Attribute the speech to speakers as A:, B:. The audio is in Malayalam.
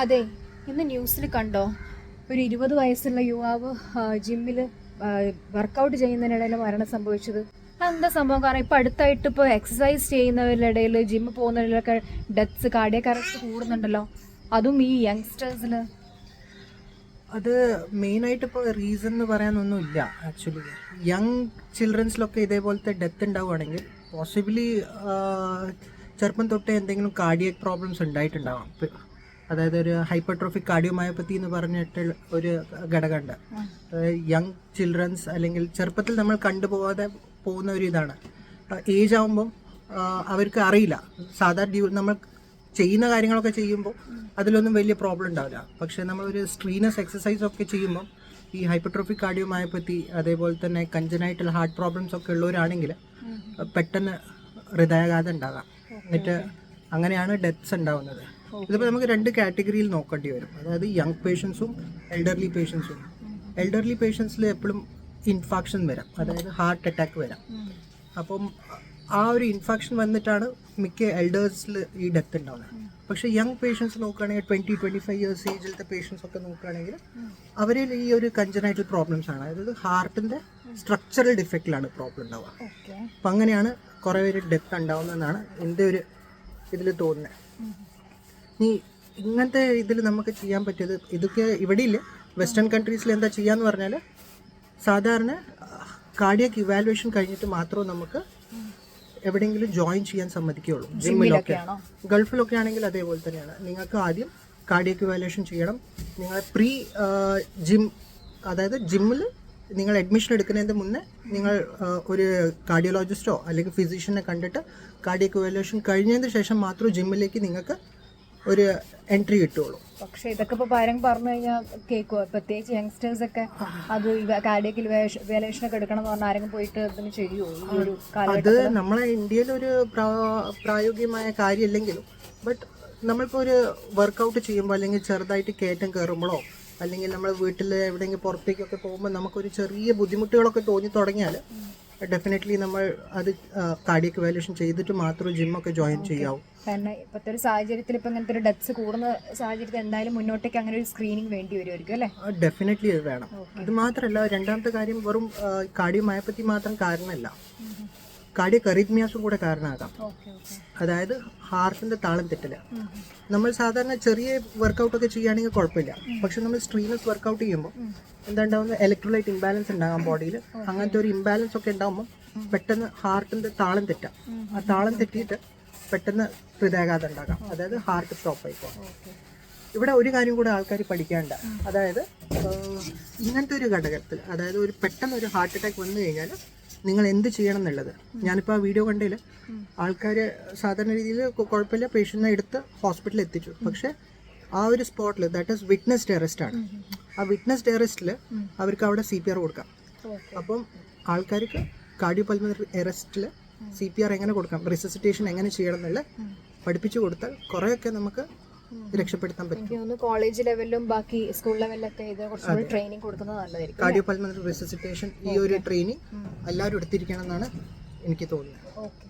A: അതെ ഇന്ന് ന്യൂസിൽ കണ്ടോ? ഒരു ഇരുപത് വയസ്സുള്ള യുവാവ് ജിമ്മിൽ വർക്കൗട്ട് ചെയ്യുന്നതിനിടയിൽ മരണം സംഭവിച്ചത്. എന്താ സംഭവം? കാരണം ഇപ്പം അടുത്തായിട്ട് ഇപ്പോൾ എക്സസൈസ് ചെയ്യുന്നവരുടെ ഇടയിൽ ജിമ്മ് പോകുന്നവരിലൊക്കെ ഡെത്ത്സ് കാർഡിയക് അറസ്റ്റ് കൂടുന്നുണ്ടല്ലോ. അതും ഈ യങ്സ്റ്റേഴ്സിൽ
B: അത് മെയിനായിട്ട് ഇപ്പോൾ റീസൺ എന്ന് പറയാനൊന്നുമില്ല ആക്ച്വലി യങ് ചിൽഡ്രൻസിലൊക്കെ ഇതേപോലത്തെ ഡെത്ത് ഉണ്ടാവുകയാണെങ്കിൽ പോസിബിലി ചെറുപ്പം തൊട്ടേ എന്തെങ്കിലും കാർഡിയക് പ്രോബ്ലംസ് ഉണ്ടായിട്ടുണ്ടാവാം. അതായത് ഒരു ഹൈപ്പർട്രോഫിക് കാർഡിയോമയോപ്പത്തി എന്ന് പറഞ്ഞിട്ട് ഒരു ഘടകമുണ്ട്. യങ് ചിൽഡ്രൻസ് അല്ലെങ്കിൽ ചെറുപ്പത്തിൽ നമ്മൾ കണ്ടുപോകാതെ പോകുന്ന ഒരു ഇതാണ്. ഏജ് ആകുമ്പം അവർക്ക് അറിയില്ല. സാധാരണ നമ്മൾ ചെയ്യുന്ന കാര്യങ്ങളൊക്കെ ചെയ്യുമ്പോൾ അതിലൊന്നും വലിയ പ്രോബ്ലം ഉണ്ടാവില്ല. പക്ഷേ നമ്മളൊരു സ്ട്രീനസ് എക്സസൈസ് ഒക്കെ ചെയ്യുമ്പോൾ ഈ ഹൈപ്പർട്രോഫിക് കാർഡിയോമയോപ്പത്തി അതേപോലെ തന്നെ കഞ്ചനായിട്ടുള്ള ഹാർട്ട് പ്രോബ്ലംസ് ഒക്കെ ഉള്ളവരാണെങ്കിൽ പെട്ടെന്ന് ഹൃദയാഘാതം ഉണ്ടാകാം. എന്നിട്ട് അങ്ങനെയാണ് ഡെത്ത്സ് ഉണ്ടാവുന്നത്. ഇതിപ്പോൾ നമുക്ക് രണ്ട് കാറ്റഗറിയിൽ നോക്കേണ്ടി വരും. അതായത് യങ് പേഷ്യൻസും എൽഡർലി പേഷ്യൻസും എൽഡർലി പേഷ്യൻസിൽ എപ്പോഴും ഇൻഫാക്ഷൻ വരാം. അതായത് ഹാർട്ട് അറ്റാക്ക് വരാം. അപ്പം ആ ഒരു ഇൻഫെക്ഷൻ വന്നിട്ടാണ് മിക്ക എൽഡേഴ്സിൽ ഈ ഡെത്ത് ഉണ്ടാവുന്നത് പക്ഷെ യങ് പേഷ്യൻസ് നോക്കുകയാണെങ്കിൽ ട്വന്റി ട്വന്റി ഫൈവ് ഇയേഴ്സ് ഏജിലത്തെ പേഷ്യൻസ് ഒക്കെ നോക്കുകയാണെങ്കിൽ അവരിൽ ഈ ഒരു കഞ്ചനായിട്ട് പ്രോബ്ലംസ് ആണ്. അതായത് ഹാർട്ടിന്റെ സ്ട്രക്ചറൽ ഡിഫക്റ്റിലാണ് പ്രോബ്ലം ഉണ്ടാവുക അപ്പം അങ്ങനെയാണ് കുറേ പേര് ഡെത്ത് ഉണ്ടാവുന്നതെന്നാണ് എന്റെ ഒരു ഇതിൽ തോന്നുന്നത്. നീ ഇങ്ങനത്തെ ഇതിൽ നമുക്ക് ചെയ്യാൻ പറ്റിയത് ഇതൊക്കെ ഇവിടെ ഇല്ല വെസ്റ്റേൺ കൺട്രീസിൽ എന്താ ചെയ്യാന്ന് പറഞ്ഞാൽ സാധാരണ കാർഡിയക് ഇവാലുവേഷൻ കഴിഞ്ഞിട്ട് മാത്രമേ നമുക്ക് എവിടെയെങ്കിലും ജോയിൻ ചെയ്യാൻ സമ്മതിക്കുകയുള്ളൂ. ജിമ്മിലൊക്കെ ഗൾഫിലൊക്കെ ആണെങ്കിൽ അതേപോലെ തന്നെയാണ്. നിങ്ങൾക്ക് ആദ്യം കാർഡിയക് ഇവാലുവേഷൻ ചെയ്യണം. നിങ്ങൾ പ്രീ ജിം അതായത് ജിമ്മിൽ നിങ്ങൾ അഡ്മിഷൻ എടുക്കുന്നതിന് മുന്നേ നിങ്ങൾ ഒരു കാർഡിയോളജിസ്റ്റോ അല്ലെങ്കിൽ ഫിസിഷ്യനെ കണ്ടിട്ട് കാർഡിയക് ഇവാലുവേഷൻ കഴിഞ്ഞതിന് ശേഷം മാത്രം ജിമ്മിലേക്ക് നിങ്ങൾക്ക് ഒരു എൻട്രി കിട്ടുള്ളൂ.
A: പക്ഷെ ഇതൊക്കെ ഇപ്പൊ പാരം പറഞ്ഞു കഴിഞ്ഞാൽ കേൾക്കുവോ പ്രത്യേകിച്ച് യങ്സ്റ്റേഴ്സ് ഒക്കെ അത് കാർഡിയക് വേലേഷൻ ഒക്കെ എടുക്കണം എന്ന് പറഞ്ഞാൽ ആരെങ്കിലും പോയിട്ട് ഇതിന് ചെയ്യുമോ
B: അത് നമ്മളെ ഇന്ത്യയിൽ ഒരു പ്രായോഗികമായ കാര്യമല്ലെങ്കിലും ബട്ട് നമ്മളിപ്പോൾ ഒരു വർക്കൗട്ട് ചെയ്യുമ്പോൾ അല്ലെങ്കിൽ ചെറുതായിട്ട് കയറ്റം കയറുമ്പോഴോ അല്ലെങ്കിൽ നമ്മൾ വീട്ടിൽ എവിടെയെങ്കിലും പുറത്തേക്കൊക്കെ പോകുമ്പോൾ നമുക്കൊരു ചെറിയ ബുദ്ധിമുട്ടുകളൊക്കെ തോന്നി തുടങ്ങിയാൽ ഡെഫിനറ്റ്ലി നമ്മൾ അത് കാർഡിയക് വാല്യൂഷൻ ചെയ്തിട്ട് മാത്രം ജിമ്മൊക്കെ ജോയിൻ ചെയ്യാവൂ.
A: കാരണം ഇപ്പോഴത്തെ ഒരു സാഹചര്യത്തിൽ ഇപ്പം ഇങ്ങനത്തെ ഒരു ഡെത്ത്സ് കൂടുന്ന സാഹചര്യത്തിൽ എന്തായാലും മുന്നോട്ടേക്ക് അങ്ങനെ ഒരു സ്ക്രീനിങ് വേണ്ടി വരുമായിരിക്കും അല്ലേ?
B: ഡെഫിനറ്റ്ലി അത് വേണം. ഇത് മാത്രമല്ല രണ്ടാമത്തെ കാര്യം വെറും കാർഡിയോ മാത്രം കാരണമല്ല. കാർഡിയോ അറിത്മിയാസും കൂടെ കാരണമാകാം അതായത് ഹാർട്ടിന്റെ താളം തെറ്റില്ല. നമ്മൾ സാധാരണ ചെറിയ വർക്കൗട്ട് ഒക്കെ ചെയ്യുകയാണെങ്കിൽ കുഴപ്പമില്ല. പക്ഷെ നമ്മൾ സ്ട്രീനസ് വർക്കൗട്ട് ചെയ്യുമ്പോൾ എന്താ ഉണ്ടാവുന്ന ഇലക്ട്രോലൈറ്റ് ഇംബാലൻസ് ഉണ്ടാകാം ബോഡിയിൽ അങ്ങനത്തെ ഒരു ഇംബാലൻസ് ഒക്കെ ഉണ്ടാകുമ്പോൾ പെട്ടെന്ന് ഹാർട്ടിന്റെ താളം തെറ്റാം. ആ താളം തെറ്റിയിട്ട് പെട്ടെന്ന് ഹൃദയാഘാതം ഉണ്ടാകാം. അതായത് ഹാർട്ട് സ്റ്റോപ്പ് ആയി പോകും.
A: ഓക്കെ.
B: ഇവിടെ ഒരു കാര്യം കൂടെ ആൾക്കാർ പഠിക്കാണ്ട അതായത് ഇങ്ങനത്തെ ഒരു ഘടകത്തിൽ അതായത് ഒരു പെട്ടെന്ന് ഒരു ഹാർട്ട് അറ്റാക്ക് വന്നു കഴിഞ്ഞാൽ നിങ്ങൾ എന്ത് ചെയ്യണം എന്നുള്ളത്. ഞാനിപ്പോൾ ആ വീഡിയോ കണ്ടതിൽ ആൾക്കാർ സാധാരണ രീതിയിൽ കുഴപ്പമില്ല പേഷ്യന്റിനെ എടുത്ത് ഹോസ്പിറ്റലിൽ എത്തിച്ചു. പക്ഷേ ആ ഒരു സ്പോട്ടിൽ ദാറ്റ് ഈസ് വിറ്റ്നസ് ടെററിസ്റ്റ് ആണ്. ആ വിറ്റ്നസ് ടെററിസ്റ്റിൽ അവർക്ക് അവിടെ സി പി ആർ കൊടുക്കാം. അപ്പം ആൾക്കാർക്ക് കാർഡിയോ പൽമ അറസ്റ്റിൽ സി പി ആർ എങ്ങനെ കൊടുക്കാം? റിസസിറ്റേഷൻ എങ്ങനെ ചെയ്യണം എന്നുള്ള പഠിപ്പിച്ചു കൊടുത്താൽ കുറേയൊക്കെ നമുക്ക് രക്ഷപ്പെടുത്താൻ പറ്റും.
A: എനിക്ക് തോന്നുന്നു കോളേജ് ലെവലിലും ബാക്കി സ്കൂൾ ലെവലിലൊക്കെ ഇത് കുറച്ചുകൂടി ട്രെയിനിങ് കൊടുക്കുന്നത് നല്ലതായിരിക്കും
B: കാർഡിയോ പൾമണറി റെസിസിറ്റേഷൻ ഈ ഒരു ട്രെയിനിങ് എല്ലാവരും എടുത്തിരിക്കണം എന്നാണ് എനിക്ക് തോന്നുന്നത്.
A: ഓക്കെ